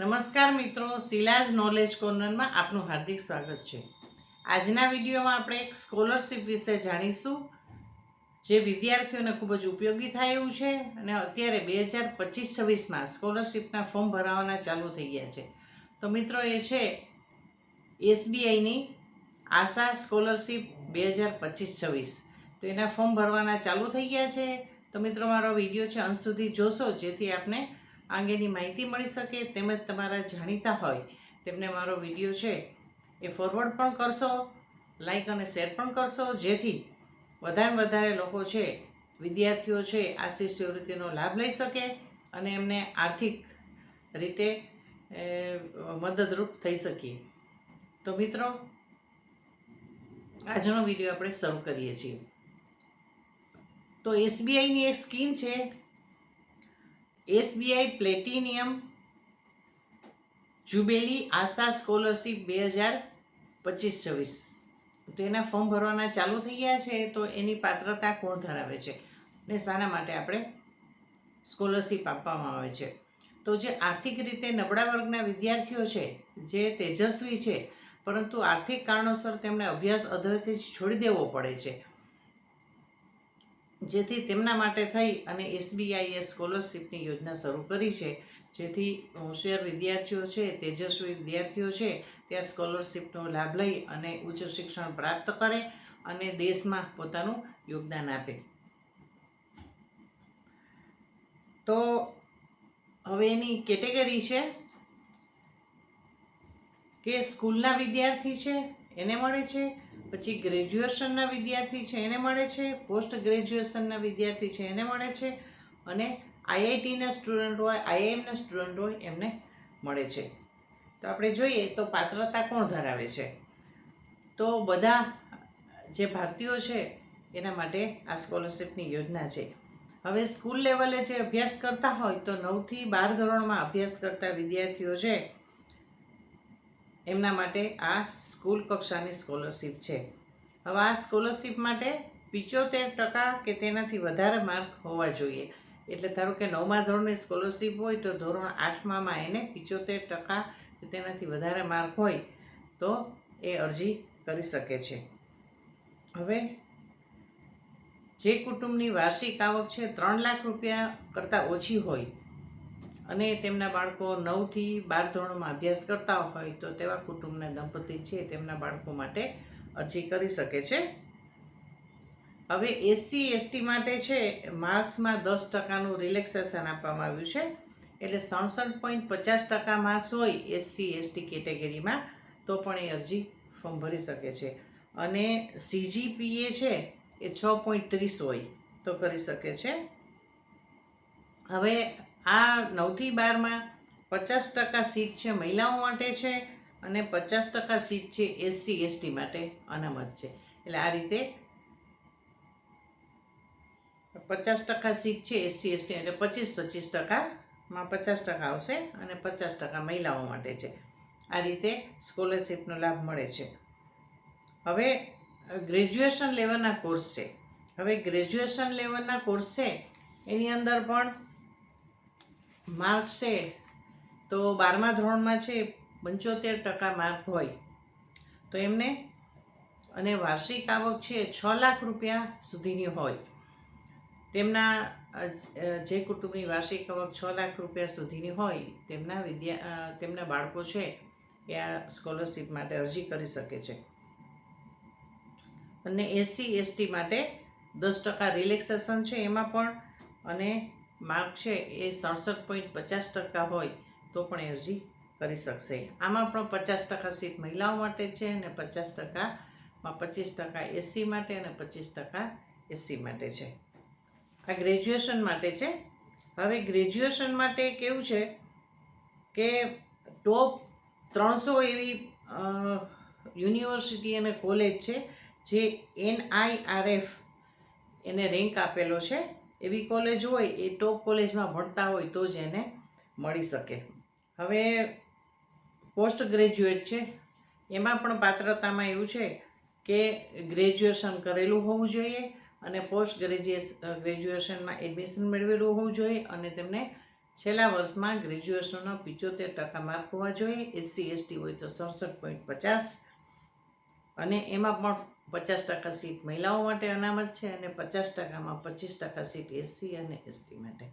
નમસ્કાર મિત્રો, શિલાજ નોલેજ કોર્નરમાં આપનું હાર્દિક સ્વાગત છે. આજના વિડીયોમાં આપણે એક સ્કોલરશિપ વિશે જાણીશું, જે વિદ્યાર્થીઓને ખૂબ જ ઉપયોગી થાય એવું છે અને અત્યારે બે હજાર પચીસ છવ્વીસમાં સ્કોલરશિપના ફોર્મ ભરાવાના ચાલુ થઈ ગયા છે. તો મિત્રો, એ છે એસબીઆઈની આશા સ્કોલરશિપ બે હજાર પચીસ છવ્વીસ. તો એના ફોર્મ ભરવાના ચાલુ થઈ ગયા છે. તો મિત્રો, મારો વીડિયો છે અંત સુધી જોશો, જેથી આપને આ અંગેની માહિતી મળી શકે તેમજ તમારા જાણીતા હોય તેમને મારો વીડિયો છે એ ફોરવર્ડ પણ કરશો લાઈક અને શેર પણ કરશો, જેથી વધારે વધારે લોકો છે, વિદ્યાર્થીઓ છે આ શિષ્યવૃત્તિનો લાભ લઈ શકે અને એમને આર્થિક રીતે મદદરૂપ થઈ શકીએ. તો મિત્રો, આજનો વીડિયો આપણે શરૂ કરીએ છીએ. તો એસબીઆઈની એક સ્કીમ છે SBI platinum jubilee Asha scholarship બે હજાર પચીસ છવ્વીસ. તો એના ફોર્મ ભરવાના ચાલુ થઈ ગયા છે, તો એની પાત્રતા કોણ ધરાવે છે? ને શાના માટે આપણે સ્કોલરશીપ આપવામાં આવે છે. તો જે આર્થિક રીતે નબળા વર્ગના વિદ્યાર્થીઓ છે, જે તેજસ્વી છે, પરંતુ આર્થિક કારણોસર તેમણે અભ્યાસ અધરથી છોડી દેવો પડે છે. જેથી તેમના માટે થઈ અને એસબીઆઈએ સ્કોલરશીપની યોજના શરૂ કરી છે. જેથી હોશિયાર વિદ્યાર્થીઓ છે, તેજસ્વી વિદ્યાર્થીઓ છે, ત્યાં સ્કોલરશીપનો લાભ લઈ અને ઉચ્ચ શિક્ષણ પ્રાપ્ત કરે અને દેશમાં પોતાનું યોગદાન આપે. તો હવે એની કેટેગરી છે કે સ્કૂલના વિદ્યાર્થી છે, એને મળે છે પછી ગ્રેજ્યુએશનના વિદ્યાર્થી છે, એને મળે છે, પોસ્ટ ગ્રેજ્યુએશનના વિદ્યાર્થી છે, એને મળે છે અને આઈઆઈટીના સ્ટુડન્ટ હોય, આઈઆઈએમના સ્ટુડન્ટ હોય, એમને મળે છે. તો આપણે જોઈએ તો પાત્રતા કોણ ધરાવે છે? તો બધા જે ભારતીયો છે, એના માટે આ સ્કોલરશિપની યોજના છે. હવે સ્કૂલ લેવલે જે અભ્યાસ કરતા હોય તો નવથી બાર ધોરણમાં અભ્યાસ કરતા વિદ્યાર્થીઓ છે એમના માટે આ સ્કૂલ કક્ષાની સ્કોલરશિપ છે. હવે આ સ્કોલરશિપ માટે પિચોતેર ટકા કે તેનાથી વધારે માર્ક હોવા જોઈએ. એટલે ધારો કે નવમા ધોરણની સ્કોલરશિપ હોય તો ધોરણ આઠમામાં એને પિચોતેર ટકા કે તેનાથી વધારે માર્ક હોય તો એ અરજી કરી શકે છે. હવે જે કુટુંબની વાર્ષિક આવક છે ત્રણ લાખ રૂપિયા કરતાં ઓછી હોય અને તેમના બાળકો નવથી બાર ધોરણમાં અભ્યાસ કરતા હોય તો તેવા કુટુંબના દંપતી છે તેમના બાળકો માટે અરજી કરી શકે છે. હવે એસસી, એસટી માટે છે માર્ક્સમાં દસ ટકાનું રિલેક્સેશન આપવામાં આવ્યું છે. એટલે સડસઠ પોઈન્ટ પચાસ ટકા માર્ક્સ હોય એસસી, એસટી કેટેગરીમાં તો પણ એ અરજી ફોર્મ ભરી શકે છે. અને સીજીપીએ છે એ છ પોઈન્ટ ત્રીસ હોય તો કરી શકે છે. હવે આ નવથી બારમાં પચાસ ટકા સીટ છે મહિલાઓ માટે છે અને પચાસ ટકા સીટ છે એસસી, એસટી માટે અનામત છે. એટલે આ રીતે પચાસ ટકા સીટ છે એસસી, એસટી એટલે પચીસ પચીસ ટકામાં પચાસ ટકા આવશે અને પચાસ ટકા મહિલાઓ માટે છે. આ રીતે સ્કોલરશીપનો લાભ મળે છે. હવે ગ્રેજ્યુએશન લેવલના કોર્સ છે. હવે ગ્રેજ્યુએશન લેવલના કોર્સ છે. એની અંદર પણ માર્ક છે, તો બારમા ધોરણમાં છે પંચોતેર ટકા માર્ક હોય. તો એમને, અને વાર્ષિક આવક છે છ લાખ રૂપિયા સુધીની હોય. તેમના જે કુટુંબની વાર્ષિક આવક છ લાખ રૂપિયા સુધીની હોય, તેમના વિદ્યા તેમના બાળકો છે, એ આ સ્કોલરશીપ માટે અરજી કરી શકે છે. અને એસસી, એસટી માટે દસ ટકા રિલેક્સેશન છે એમાં પણ, અને માર્ક છે એ સડસઠ પોઈન્ટ પચાસ ટકા હોય તો પણ અરજી કરી શકશે. આમાં પણ પચાસ ટકા સીટ મહિલાઓ માટે છે અને પચાસ ટકામાં પચીસ ટકા એસસી માટે અને પચીસ ટકા એસસી માટે છે. આ ગ્રેજ્યુએશન માટે છે. હવે ગ્રેજ્યુએશન માટે કેવું છે કે ટોપ ત્રણસો એવી યુનિવર્સિટી અને કોલેજ છે જે એનઆઈઆરએફ એને રેન્ક આપેલો છે. એવી કોલેજ હોય, એ ટોપ કોલેજમાં ભણતા હોય તો જ એને મળી શકે. હવે પોસ્ટ ગ્રેજ્યુએટ છે, એમાં પણ પાત્રતામાં એવું છે કે ગ્રેજ્યુએશન કરેલું હોવું જોઈએ અને પોસ્ટ ગ્રેજ્યુએસ ગ્રેજ્યુએશનમાં એડમિશન મેળવેલું હોવું જોઈએ અને તેમને છેલ્લા વર્ષમાં ગ્રેજ્યુએશનનો પિચોતેર ટકા માર્ક હોવા જોઈએ. એસસી, એસટી હોય તો સડસઠ પોઈન્ટ પચાસ અને એમાં પણ પચાસ ટકા સીટ મહિલાઓ માટે અનામત છે અને પચાસ ટકામાં પચીસ ટકા સીટ એસસી અને એસટી માટે.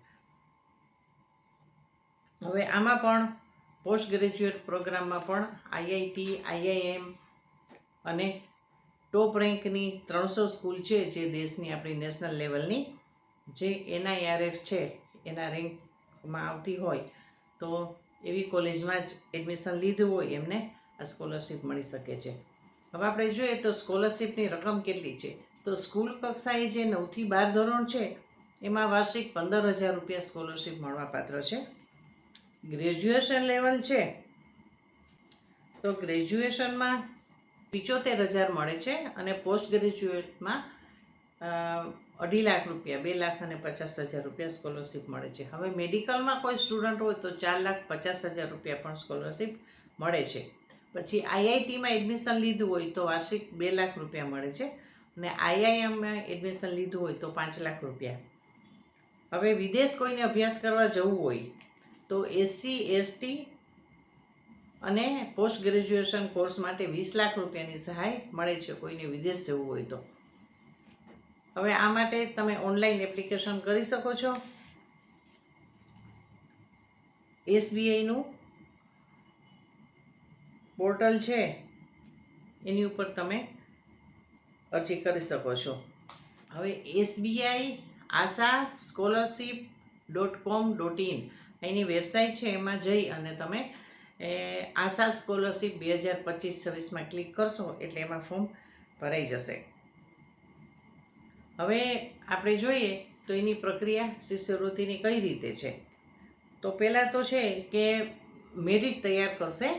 હવે આમાં પણ પોસ્ટ ગ્રેજ્યુએટ પ્રોગ્રામમાં પણ આઈઆઈટી, આઈઆઈએમ અને ટોપ રેન્કની ત્રણસો સ્કૂલ છે જે દેશની આપણી નેશનલ લેવલની, જે એનઆઈઆરએફ છે, એના રેન્કમાં આવતી હોય, તો એવી કોલેજમાં જ એડમિશન લીધું હોય એમને આ સ્કોલરશીપ મળી શકે છે. હવે આપણે જોઈએ તો સ્કોલરશીપની રકમ કેટલી છે? તો સ્કૂલ કક્ષાએ જે નવથી બાર ધોરણ છે, એમાં વાર્ષિક પંદર હજાર રૂપિયા સ્કોલરશીપ મળવાપાત્ર છે. ગ્રેજ્યુએશન લેવલ છે, તો ગ્રેજ્યુએશનમાં પિચોતેર હજાર મળે છે અને પોસ્ટ ગ્રેજ્યુએટમાં અઢી લાખ રૂપિયા, બે લાખ અને પચાસ હજાર રૂપિયા સ્કોલરશિપ મળે છે. હવે મેડિકલમાં કોઈ સ્ટુડન્ટ હોય તો ચાર લાખ પચાસ હજાર રૂપિયા પણ સ્કોલરશીપ મળે છે. પછી આઈઆઈટીમાં એડમિશન લીધું હોય તો વાર્ષિક બે લાખ રૂપિયા મળે છે. અને આઈઆઈએમમાં એડમિશન લીધું હોય તો પાંચ લાખ રૂપિયા. હવે વિદેશ કોઈને અભ્યાસ કરવા જવું હોય તો એસસી એસટી અને પોસ્ટ ગ્રેજ્યુએશન કોર્સ માટે વીસ લાખ રૂપિયાની સહાય મળે છે કોઈને વિદેશ જવું હોય તો. હવે આ માટે તમે ઓનલાઈન એપ્લિકેશન કરી શકો છો. એસબીઆઈનું પોર્ટલ છે, એની ઉપર તમે અરજી કરી શકો છો. હવે SBI Asha scholarship dot com dot in any website છે, એમાં જઈ અને તમે આશા સ્કોલરશીપ બે હજાર પચીસ છવ્વીસમાં ક્લિક કરશો એટલે એમાં ફોર્મ ભરાઈ જશે. હવે આપણે જોઈએ તો એની પ્રક્રિયા શિષ્યવૃત્તિની કઈ રીતે છે? તો પહેલાં તો છે કે મેરિટ તૈયાર કરશે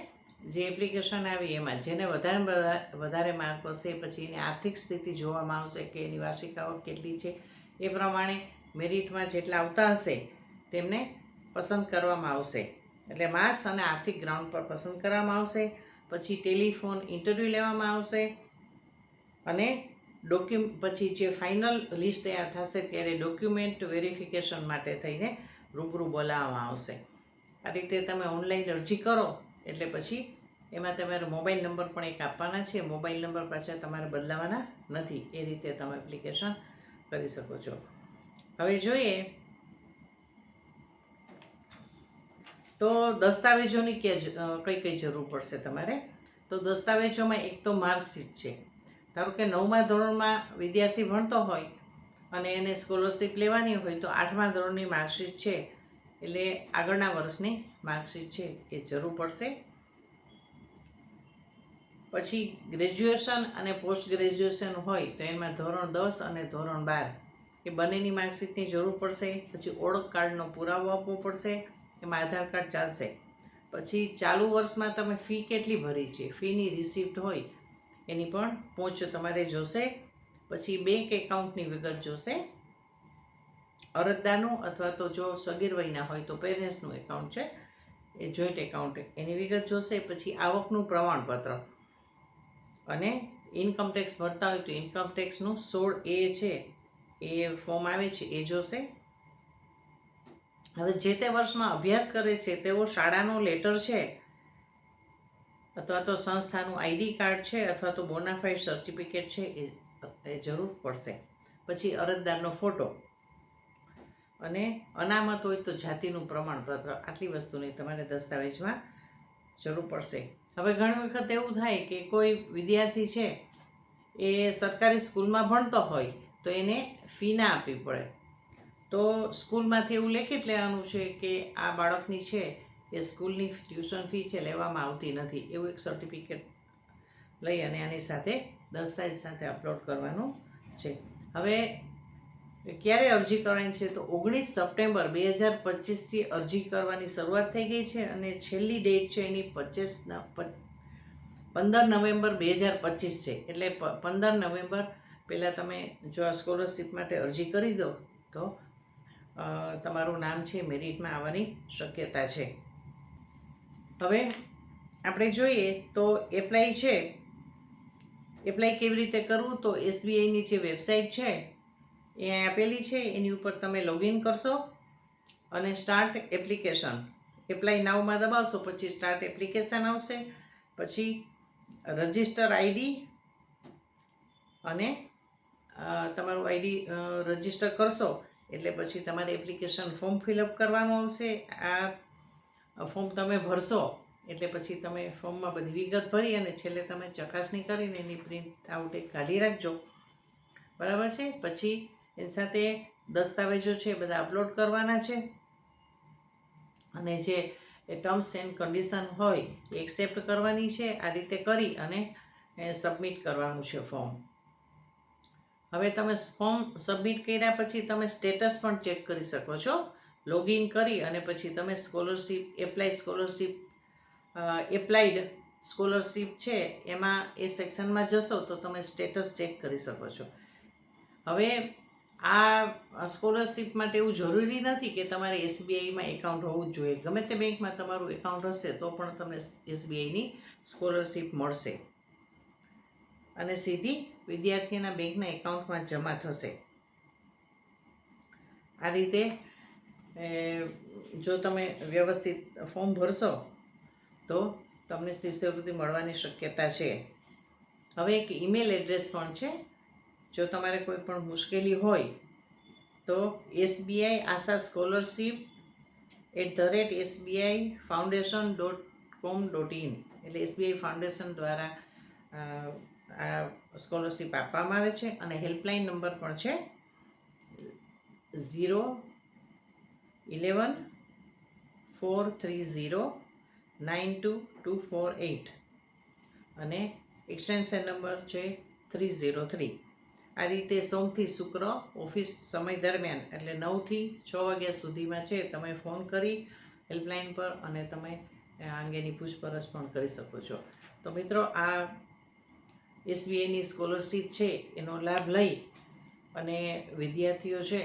જે એપ્લિકેશન આવી એમાં જેને વધારે વધા- વધારે માર્ક હશે, પછી એની આર્થિક સ્થિતિ જોવામાં આવશે કે એની વાર્ષિક આવક કેટલી છે, એ પ્રમાણે મેરિટમાં જેટલા આવતા હશે, તેમને પસંદ કરવામાં આવશે. એટલે માર્ક્સ અને આર્થિક ગ્રાઉન્ડ પર પસંદ કરવામાં આવશે, પછી ટેલિફોન ઇન્ટરવ્યૂ લેવામાં આવશે, અને ડોક્યુ પછી જે ફાઇનલ લિસ્ટ તૈયાર થશે ત્યારે ડોક્યુમેન્ટ વેરિફિકેશન માટે થઈને રૂબરૂ બોલાવવામાં આવશે. આ રીતે તમે ઓનલાઈન અરજી કરો એટલે પછી એમાં તમારો મોબાઈલ નંબર પણ એક આપવાના છે. મોબાઈલ નંબર પાછા તમારે બદલાવાના નથી. એ રીતે તમે એપ્લિકેશન કરી શકો છો. હવે જોઈએ તો દસ્તાવેજોની કે કઈ કઈ જરૂર પડશે તમારે? તો દસ્તાવેજોમાં એક તો માર્કશીટ છે. ધારો કે નવમા ધોરણમાં વિદ્યાર્થી ભણતો હોય અને એને સ્કોલરશીપ લેવાની હોય તો આઠમા ધોરણની માર્કશીટ છે. એટલે આગળના વર્ષની માર્કશીટ છે એ જરૂર પડશે. પછી ગ્રેજ્યુએશન અને પોસ્ટ ગ્રેજ્યુએશન હોય તો એમાં ધોરણ દસ અને ધોરણ બાર એ બંનેની માર્કશીટની જરૂર પડશે. પછી ઓળખ કાર્ડનો પુરાવો આપવો પડશે. એમાં આધાર કાર્ડ ચાલશે. પછી ચાલુ વર્ષમાં તમે ફી કેટલી ભરી છે? ફીની રિસિપ્ટ હોય એની પણ પહોંચ તમારે જોશે. પછી બેંક એકાઉન્ટની વિગત જોશે. અરજદારનું અથવા તો જો સગીર વયના હોય તો પેરેન્ટ્સનું એકાઉન્ટ છે, એ જોઈન્ટ એકાઉન્ટ. એની વિગત જોશે, પછી આવકનું પ્રમાણપત્ર. અને ઇન્કમ ટેક્સ ભરતા હોય તો ઇન્કમ ટેક્સનું સોળ એ છે, એ ફોર્મ આવે છે, એ જોશે. હવે જે તે વર્ષમાં અભ્યાસ કરે છે, તેઓ શાળાનો લેટર છે, અથવા તો સંસ્થાનું આઈડી કાર્ડ છે, અથવા તો બોનાફાઈડ સર્ટિફિકેટ છે, એ જરૂર પડશે. પછી અરજદારનો ફોટો અને અનામત હોય તો જાતિનું પ્રમાણપત્ર, આટલી વસ્તુની તમારે દસ્તાવેજમાં જરૂર પડશે. હવે ઘણી વખત એવું થાય કે કોઈ વિદ્યાર્થી છે, એ સરકારી સ્કૂલમાં ભણતો હોય, તો એને ફી ના આપવી પડે. તો સ્કૂલમાંથી એવું લેખિત લેવાનું છે કે આ બાળકની છે, એ સ્કૂલની ટ્યુશન ફી છે, લેવામાં આવતી નથી. એવું એક સર્ટિફિકેટ લઈ અને આની સાથે દસ્તાવેજ સાથે અપલોડ કરવાનું છે. હવે ક્યારે અરજી કરવાની છે તો ઓગણીસ સપ્ટેમ્બર બે હજાર પચીસથી અરજી કરવાની શરૂઆત થઈ ગઈ છે અને છેલ્લી ડેટ છે એની પચીસ પંદર નવેમ્બર બે હજાર પચીસ છે. એટલે પંદર નવેમ્બર પહેલાં તમે જો આ સ્કોલરશિપ માટે અરજી કરી દો તો તમારું નામ છે મેરિટમાં આવવાની શક્યતા છે. હવે આપણે જોઈએ તો એપ્લાય છે. એપ્લાય કેવી રીતે કરવું તો એસબીઆઈની જે વેબસાઇટ છે એ આપેલી છે, એની ઉપર તમે લોગિન કરશો અને સ્ટાર્ટ એપ્લિકેશન એપ્લાય નાવમાં દબાવશો, પછી સ્ટાર્ટ એપ્લિકેશન આવશે, પછી રજિસ્ટર આઈડી અને તમારું આઈડી રજિસ્ટર કરશો, એટલે પછી તમારે એપ્લિકેશન ફોર્મ ફિલઅપ કરવાનું આવશે. આ ફોર્મ તમે ભરશો, એટલે પછી તમે ફોર્મમાં બધી વિગત ભરી અને છેલ્લે તમે ચકાસણી કરીને એની પ્રિન્ટ આઉટ એક કાઢી રાખજો. બરાબર છે? પછી એની સાથે દસ્તાવેજો છે એ બધા અપલોડ કરવાના છે. અને જે ટર્મ્સ એન્ડ કન્ડિશન હોય એ એક્સેપ્ટ કરવાની છે, આ રીતે કરી અને સબમિટ કરવાનું છે ફોર્મ હવે તમે ફોર્મ સબમિટ કર્યા પછી તમે સ્ટેટસ પણ ચેક કરી શકો છો. લોગિન કરી અને પછી તમે scholarship apply scholarship applied scholarship છે, એમાં એ સેક્શનમાં જશો તો તમે સ્ટેટસ ચેક કરી શકો છો. હવે આ સ્કોલરશિપ માટે એવું જરૂરી નથી કે તમારે એસબીઆઈમાં એકાઉન્ટ હોવું જ જોઈએ. ગમે તે બેંકમાં તમારું એકાઉન્ટ હશે તો પણ તમને એસબીઆઈની સ્કોલરશિપ મળશે. અને સીધી વિદ્યાર્થીના બેંકના એકાઉન્ટમાં જમા થશે. આ રીતે જો તમે વ્યવસ્થિત ફોર્મ ભરશો, તો તમને શિષ્યવૃત્તિ મળવાની શક્યતા છે. હવે એક ઈમેલ એડ્રેસ પણ છે. જો તમારે કોઈ પણ મુશ્કેલી હોય, તો SBI Asha scholarship at the rate SBI foundation dot com dot in. એટલે એસબીઆઈ ફાઉન્ડેશન દ્વારા આ સ્કોલરશિપ આપવામાં આવે છે અને હેલ્પલાઇન નંબર પણ છે zero eleven four three zero nine two two four eight અને એક્સટેન્શન નંબર છે થ્રી ઝીરો થ્રી. આ રીતે સોમથી શુક્ર ઓફિસ સમય દરમિયાન, એટલે નવથી છ વાગ્યા સુધીમાં છે, તમે ફોન કરી હેલ્પલાઇન પર અને તમે આ અંગેની પૂછપરછ પણ કરી શકો છો. તો મિત્રો, આ એસબીઆઈની સ્કોલરશીપ છે, એનો લાભ લઈ અને વિદ્યાર્થીઓ છે,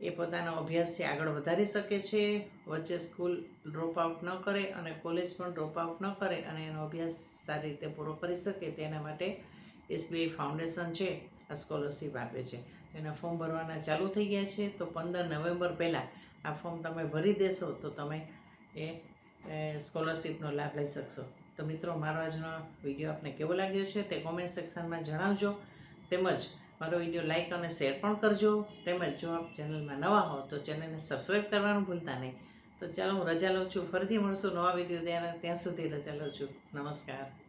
એ પોતાનો અભ્યાસ છે, આગળ વધારી શકે છે, વચ્ચે સ્કૂલ ડ્રોપ આઉટ ન કરે અને કોલેજ પણ ડ્રોપ આઉટ ન કરે અને એનો અભ્યાસ સારી રીતે પૂરો કરી શકે તેના માટે એસબીઆઈ ફાઉન્ડેશન છે, આ સ્કોલરશીપ આપે છે. એના ફોર્મ ભરવાના ચાલુ થઈ ગયા છે, તો પંદર નવેમ્બર પહેલાં આ ફોર્મ તમે ભરી દેશો, તો તમે એ સ્કોલરશીપનો લાભ લઈ શકશો. તો મિત્રો, મારો આજનો વીડિયો આપને કેવો લાગ્યો છે તે કોમેન્ટ સેક્શનમાં જણાવજો. તેમજ મારો વીડિયો લાઇક અને શેર પણ કરજો. તેમજ જો આપ ચેનલમાં નવા હો, તો ચેનલને સબસ્ક્રાઈબ કરવાનું ભૂલતા નહીં. તો ચાલો હું રજા લઉં છું. ફરીથી મળશું નવા વીડિયો ત્યાં ત્યાં સુધી રજા લઉં છું. નમસ્કાર.